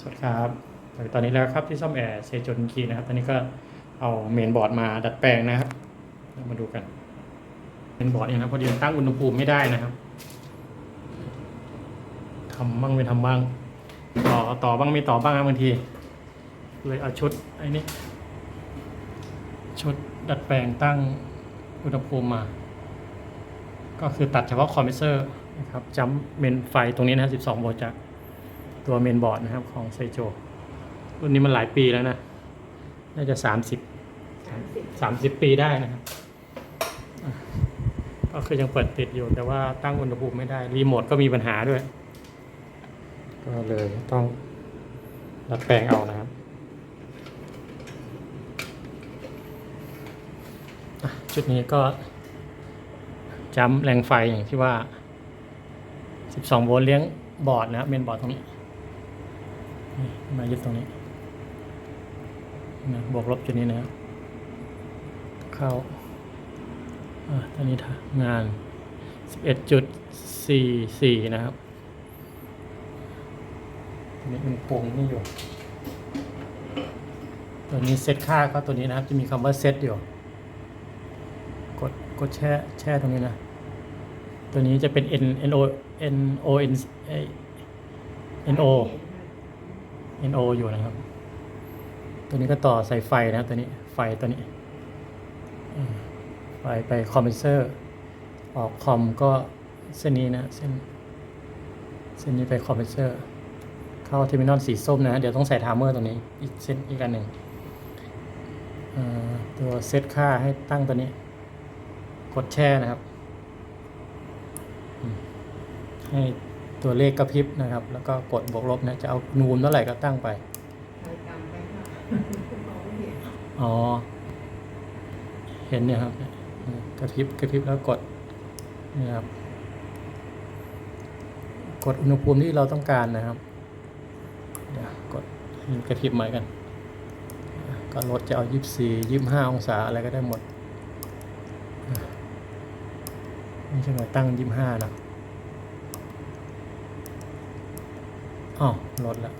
สวัสดีครับตอนนี้แล้วครับที่ซ่อมแอร์เซจนคีนะครับตอนนี้ก็เอาเมนบอร์ดมาดัดแปลงนะครับมาดูกันเมนบอร์ดเนี่ยนะพอดีตั้งอุณหภูมิไม่ได้นะครับทำบ้างไม่ทำบ้าง ต่อต่อบ้างไม่ต่อบ้างบางที เลยเอาชุดไอ้นี่ชุดดัดแปลงตั้งอุณหภูมิมา ก็คือตัดเฉพาะคอมเพรสเซอร์นะครับจัมเมนไฟตรงนี้นะครับ12โวลต์จาก ตัวเมนบอร์ดนะครับของไซโจรุ่นนี้มันหลายปีแล้วนะ น่าจะ 30 30 ปีได้นะครับอะก็คือยังเปิดติดอยู่แต่ว่าตั้งอุณหภูมิไม่ได้ รีโมทก็มีปัญหาด้วย ก็เลยต้องดัดแปลงเอานะครับอะชุดนี้ก็จัมป์แรงไฟอย่างที่ว่า 12 โวลต์เลี้ยงบอร์ดนะครับเมนบอร์ดตรงนี้นี่ มายึดตรงนี้นะบวกลบจุดนี้นะครับเข้าอ่าตอนนี้ทำงาน 11.44 นะครับตัวนี้มันปุ่งนี่อยู่ ตัวนี้เซตค่าก็ตัวนี้นะครับ จะมีคำว่าเซตอยู่ กดกดแช่แช่ตรงนี้นะ ตัวนี้จะเป็น N N O N O N เอ้ย N O N O อยู่นะครับ ตัวนี้ก็ต่อใส่ไฟนะครับตัวนี้ไฟตัวนี้ไฟไปคอมเพรสเซอร์ออกคอมก็เส้นนี้นะเส้นเส้นนี้ไปคอมเพรสเซอร์เข้าเทอร์มินอลสีส้มนะ เดี๋ยวต้องใส่ไทม์เมอร์ตรงนี้อีกเส้นอีกอันหนึ่งตัวเซตค่าให้ตั้งตัวนี้ กดแช่นะครับให้ ตัวเลขกระพริบนะครับ แล้วก็กดบวกลบนะจะเอานูนเท่าไหร่ก็ตั้งไป อ๋อ เห็นเนี่ยครับอืมกระพริบกระพริบแล้วกดนี่ครับ กดอุณหภูมิที่เราต้องการนะครับเดี๋ยวกดให้กระพริบใหม่กัน ก็ลดจะเอายี่สิบสี่ยี่สิบห้าองศาอะไรก็ได้หมดนี่ใช่ไหมตั้งยี่ห้านะ อ๋อลดแล้ว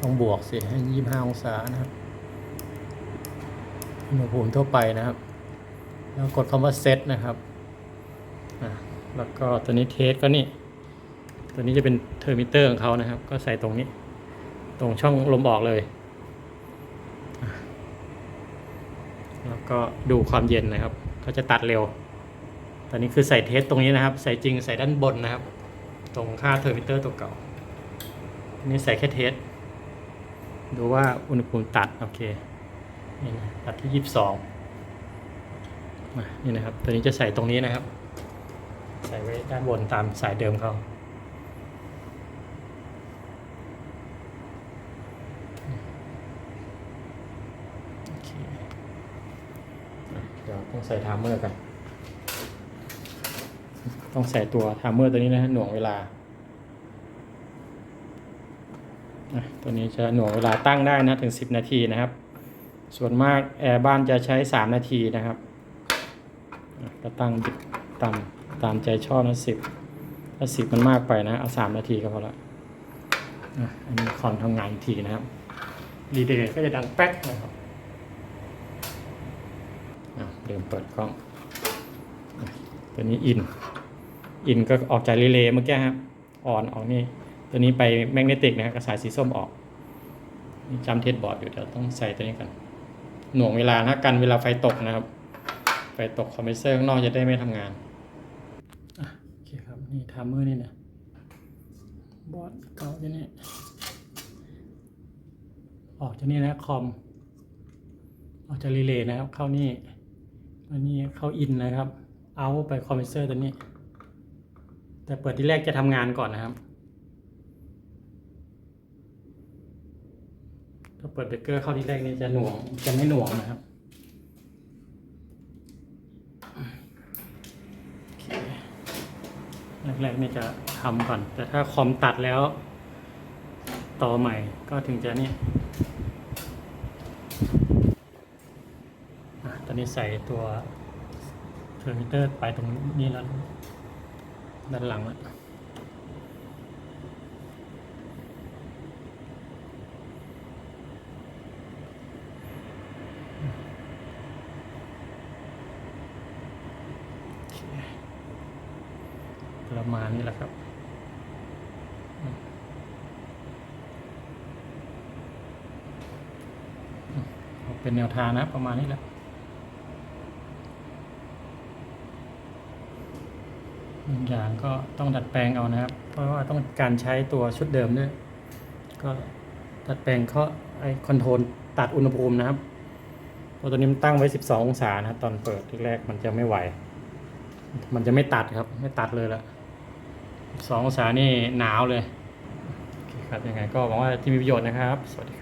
ต้องบวกสิให้ยี่ห้าองศานะครับอุณหภูมิทั่วไปนะครับ แล้วกดคำว่าเซตนะครับอะแล้วก็ตัวนี้เทสก็นี่ ตัวนี้จะเป็นเทอร์มิเตอร์ของเขานะครับ ก็ใส่ตรงนี้ ตรงช่องลมออกเลย แล้วก็ดูความเย็นนะครับเขาจะตัดเร็ว ตอนนี้คือใส่เทสตรงนี้นะครับ ใส่จริงใส่ด้านบนนะครับ ตรงค่าเทอร์มิเตอร์ตัวเก่า นนี้ใส่แค่เทส ดูว่าอุณหภูมิตัด โอเค นี่นะตัดที่ยี่สิบสองนี่นะครับ ตัวนี้จะใส่ตรงนี้นะครับ ใส่ไว้ด้านบนตามสายเดิมเขาเคอะเดี๋ยวต้องใส่ไทม์เมอร์กัน ต้องใส่ตัวไทม์เมอร์ตัวนี้นะฮะหน่วงเวลาอะ ตัวนี้จะหน่วงเวลาตั้งได้นะถึง 10 นาทีนะครับ ส่วนมากแอร์บ้านจะใช้ 3 นาทีนะครับก็ตั้งตามตามใจชอบนะสิบถ้าสิบมันมากไปนะเอาสามนาทีก็พอละอะอันนี้คอนทำงานอีกทีนะครับรีเดย์ก็จะดังแป๊กนะครับเดิมเปิดกล้องอะตัวนี้อิน อินก็ออกจากรีเลย์เมื่อกี้ครับอ่อนออกนี่ ตัวนี้ไปแมกเนติกนะครับกระสายสีส้มออกนี่จำเทสบอร์ดอยู่เดี๋ยวต้องใส่ตัวนี้กันหน่วงเวลานะกันเวลาไฟตกนะครับ ไฟตกคอมเพรสเซอร์ข้างนอกจะได้ไม่ทำงานโอเคครับนี่ไทม์เมอร์นี่นะบอร์ดเก่าที่นี่ออกจากนี่นะคอมออกจากรีเลย์นะครับ เข้านี่อันนี้เข้าอินนะครับ เอาไปคอมเพรสเซอร์ตัวนี้ แต่เปิดที่แรกจะทำงานก่อนนะครับ ถ้าเปิดเบรกเกอร์เข้าที่แรกนี่จะหน่วงจะไม่หน่วงนะครับแรกๆนี่จะทำก่อน แต่ถ้าคอมตัดแล้ว ต่อใหม่ก็ถึงจะนี่อะตอนนี้ใส่ตัวเทอร์มิเตอร์ไปตรงนี้แล้วด้านหลังแล้ว ประมาณนี้แหละครับ เป็นแนวทางนะประมาณนี้แหละบางอย่างก็ต้องดัดแปลงเอานะครับ เพราะว่าต้องการใช้ตัวชุดเดิมด้วย ก็ดัดแปลงเขาไอคอนโทรลตัดอุณหภูมินะครับ ตัวตัวนี้มันตั้งไว้ 12 องศานะครับตอนเปิดแรกมันจะไม่ไหว มันจะไม่ตัดครับ ไม่ตัดเลยละ สององศานี่หนาวเลยโอเคครับยังไงก็หวังว่าจะมีประโยชน์นะครับ สวัสดีครับ